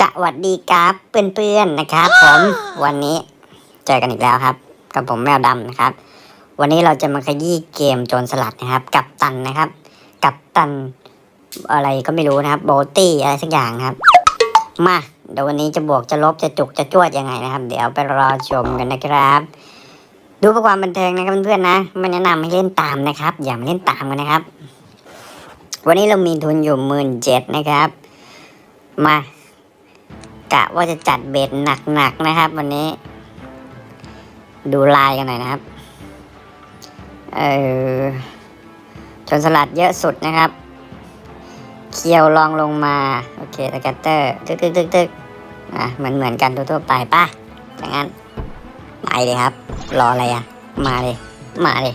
สวัสดีครับเพื่อนๆนะครับ ผมวันนี้เจอกันอีกแล้วครับ กับผมแมวดำนะครับ วันนี้เราจะมาขยี้เกมโจรสลัดนะครับ กับตันนะครับ กับตันอะไรก็ไม่รู้นะครับโบตี้อะไรสักอย่างนะครับ มาเดี๋ยววันนี้จะบวกจะลบจะจุกจะจวดยังไงนะครับ เดี๋ยวไปรอชมกันนะครับ ดูเพื่อความบันเทิงนะครับเพื่อนๆนะไม่แนะนำให้เล่นตามนะครับ อย่ามาเล่นตามกันนะครับ วันนี้เรามีทุนอยู่หมื่นเจ็ดนะครับ มา กะว่าจะจัดเบ็ดหนักๆนะครับ วันนี้ ดูลายกันหน่อยนะครับเออชนสลัดเยอะสุดนะครับ เคียวลองลงมา โอเคสแกตเตอร์ตึกตึกตึกตึกอะเหมือนเหมือนกันทั่วๆไปป่ะอย่างนั้นไปเลยครับ รออะไรอะ มาเลย มาเลย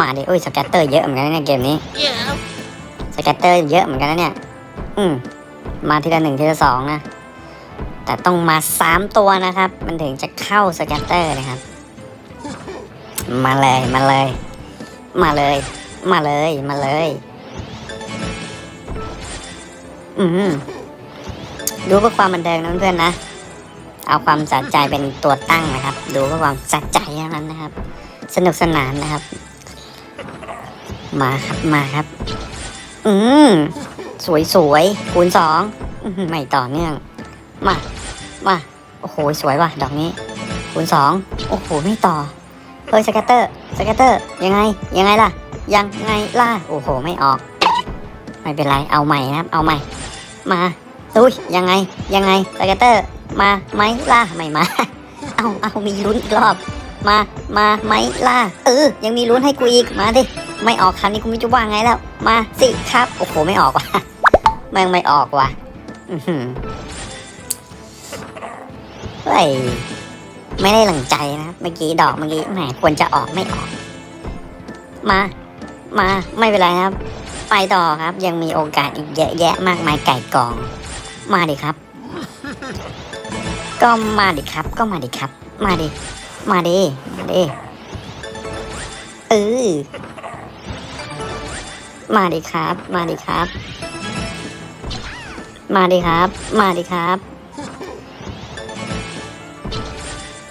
มาเลยโอ้ยสแกตเตอร์เยอะเหมือนกันนะเนี่ยเกมนี้ Yeah. สแกตเตอร์เยอะเหมือนกันนะเนี่ย อืมมาทีละหนึ่งทีละสองนะ แต่ต้องมาสามตัวนะครับ มันถึงจะเข้าสแกตเตอร์นะครับ มาเลยมาเลย มาเลย มาเลยมาเลย อืมดูเพื่อความบันเทิงนะเพื่อนๆนะ เอาความสะใจเป็นตัวตั้งนะครับ ดูเพื่อความสะใจเท่านั้นนะครับ สนุกสนานนะครับ มาครับมาครับ อืมสวยสวยๆคูณสองไม่ต่อเนื่อง มามาโอ้โห สวยว่ะ ดอกนี้คูณสองโอ้โห ไม่ต่อ เฮ้ยสแกตเตอร์สแกตเตอร์ ยังไง ยังไงล่ะ ยังไงล่ะ โอ้โห ไม่ออก ไม่เป็นไร เอาใหม่นะครับเอาใหม่ มาอุ้ยยังไง ยังไงสแกตเตอร์ มาไหมล่ะ ไม่มา เอาเอามีลุ้นอีกรอบ มา มาไหมล่ะ เออ ยังมีลุ้นให้กูอีก มาดิ ไม่ออกคราวนี้กูไม่รู้จะว่าไงแล้ว มาสิครับ โอ้โห ไม่ออกว่ะแม่งไม่ออกว่ะ เฮ้ยไม่ได้หลังใจนะเมื่อกี้ดอกเมื่อกี้แหมควรจะออกไม่ออก มา มาไม่เป็นไรครับ ไปต่อครับ ยังมีโอกาสอีกเยอะแยะมากมายไก่กอง มาดิครับ ก็มาดิครับ ก็มาดิครับ มาดิ มาดิมาดิเออมาดิครับ มาดิครับ มาดิครับ มาดิครับ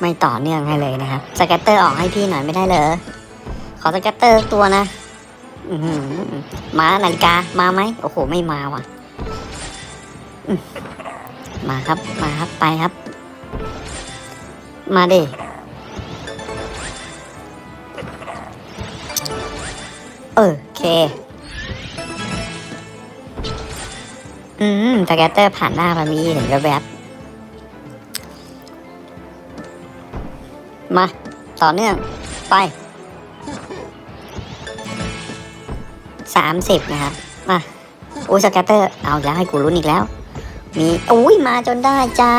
ไม่ต่อเนื่องให้เลยนะครับ สแกตเตอร์ออกให้พี่หน่อยไม่ได้เหรอขอสแกตเตอร์ตัวนะมานาฬิกามาไหมโอ้โหไม่มาว่ะมมาครับมาครับไปครับ มาดิเออโอเคอืมสแกตเตอร์ผ่านหน้ามามีเห็นแวบๆ มา ต่อเนื่อง ไปสามสิบนะครับ มาอุ้ยสแกตเตอร์ เอาแล้วให้กูรุ้นอีกแล้ว มีอุ้ยมาจนได้จ้า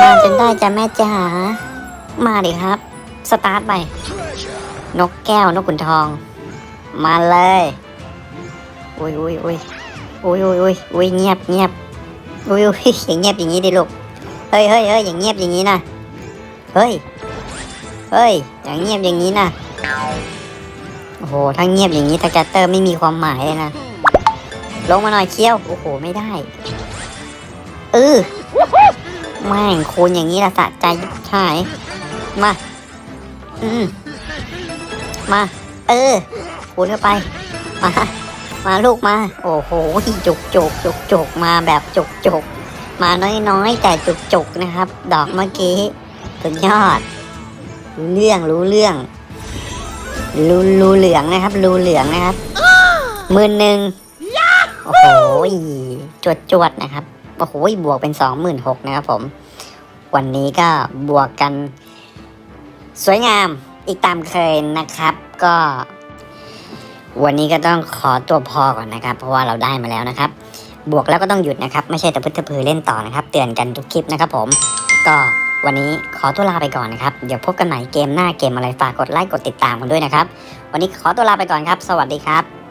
มาจนได้จ้าแม่จ๋า มาดิครับ สตาร์ทไป นกแก้วนกขุนทอง มาเลย อุ้ยอุ้ยอุ้ยอุ้ยอุ้ยอุ้ยอุ้ยเงียบเงียบอุ้ยอุ้ยอย่างเงียบอย่างนี้ดิลูก เฮ้ยเฮ้ยเฮ้ยอย่างเงียบอย่างนี้นะ เฮ้ย เฮ้ย อย่างเงียบอย่างนี้นะโอ้โหถ้าเงียบอย่างนี้สแกตเตอร์ไม่มีความหมายเลยนะ ลงมาหน่อยเคี้ยว โอ้โห ไม่ได้ เออแม่งคูณอย่างนี้ละสะใจใช่มา อืมมา เออ คูณเข้าไป มา มาลูกมา โอ้โห จุกจุกจุกจุกมาแบบจุกจุกมาน้อยๆ แต่จุกจุกนะครับ ดอกเมื่อกี้ สุดยอดรู้เรื่องรู้เรื่องรูรูเหลืองนะครับ รูเหลืองนะครับหมื่นหนึ่งโอ้โหจวดจวดนะครับโอ้โหบวกเป็นสองหมื่นหกนะครับผม วันนี้ก็บวกกัน สวยงามอีกตามเคยนะครับ ก็ วันนี้ก็ต้องขอตัวพอก่อนนะครับ เพราะว่าเราได้มาแล้วนะครับ บวกแล้วก็ต้องหยุดนะครับ ไม่ใช่แต่พึ่งพือเล่นต่อนะครับ เตือนกันทุกคลิปนะครับผมก็ วันนี้ขอตัวลาไปก่อนนะครับ เดี๋ยวพบกันใหม่เกมหน้าเกมอะไรฝากกดไลค์กดติดตามกันด้วยนะครับ วันนี้ขอตัวลาไปก่อนครับ สวัสดีครับ